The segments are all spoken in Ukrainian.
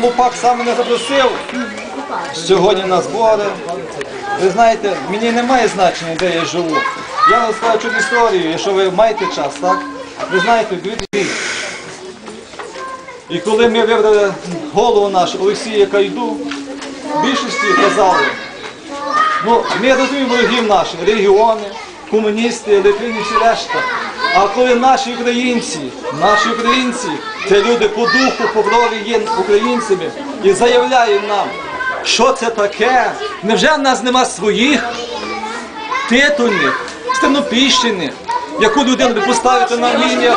Лупак сам мене запросив сьогодні на збори. Ви знаєте, мені немає значення, де я живу. Я вам скажу історію, якщо ви маєте час, так? Ви знаєте, дві І коли ми вибрали голову нашу Олексія Кайду, більшості казали, ну, ми розуміємо ворогів наших, регіони, комуністи, Литвини, всі решта. А коли наші українці, наші українці, це люди по духу, по крові є українцями і заявляють нам, що це таке, невже в нас нема своїх титульних, стенопіщених, яку людину поставити на лініях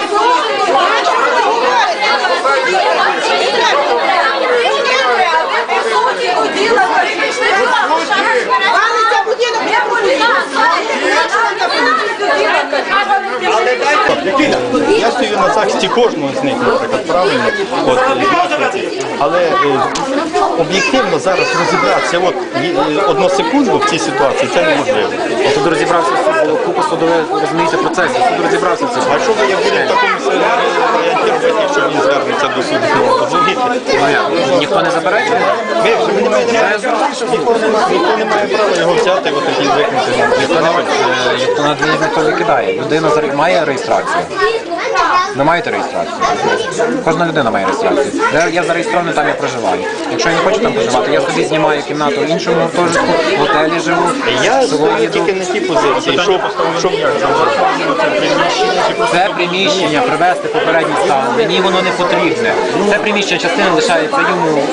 Я стою на захисті кожного з них, наприклад, правильно. От. Але е, об'єктивно зараз розібратися от, е, одну секунду в цій ситуації це неможливо. Суд розібрався в суд, було купа судових, розумієте, процесів. Суд розібрався в цьому. А що ви я буду в такому варіанті ніхто не маєте ніхто не має- права його взяти от тоді викинути. Ніхто не викидає. Людина має реєстрацію. Ви маєте реєстрацію? Кожна людина має реєстрацію. Де я зареєстрований, там я проживаю. Якщо я не хочу там проживати, я собі знімаю кімнату в іншому гуртожитку, в готелі живу. Я знаю тільки на ті позиції, щоб, щоб Це приміщення привести попередній стан. Мені воно не потрібне. Це приміщення частина лишається йому,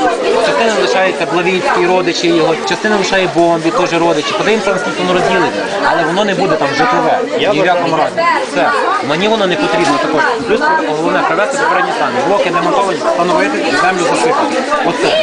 частина Блавіцькі, родичі його, частина лишає бомбі, теж родичі. Подивимося, наскільки воно розділиться. Але воно не буде там житлове. Ні в якому разі. Все. Мені воно не потрібно також. Плюс головне привести в попередній стан. Блоки демонтовані, встановити землю засипати. Оце.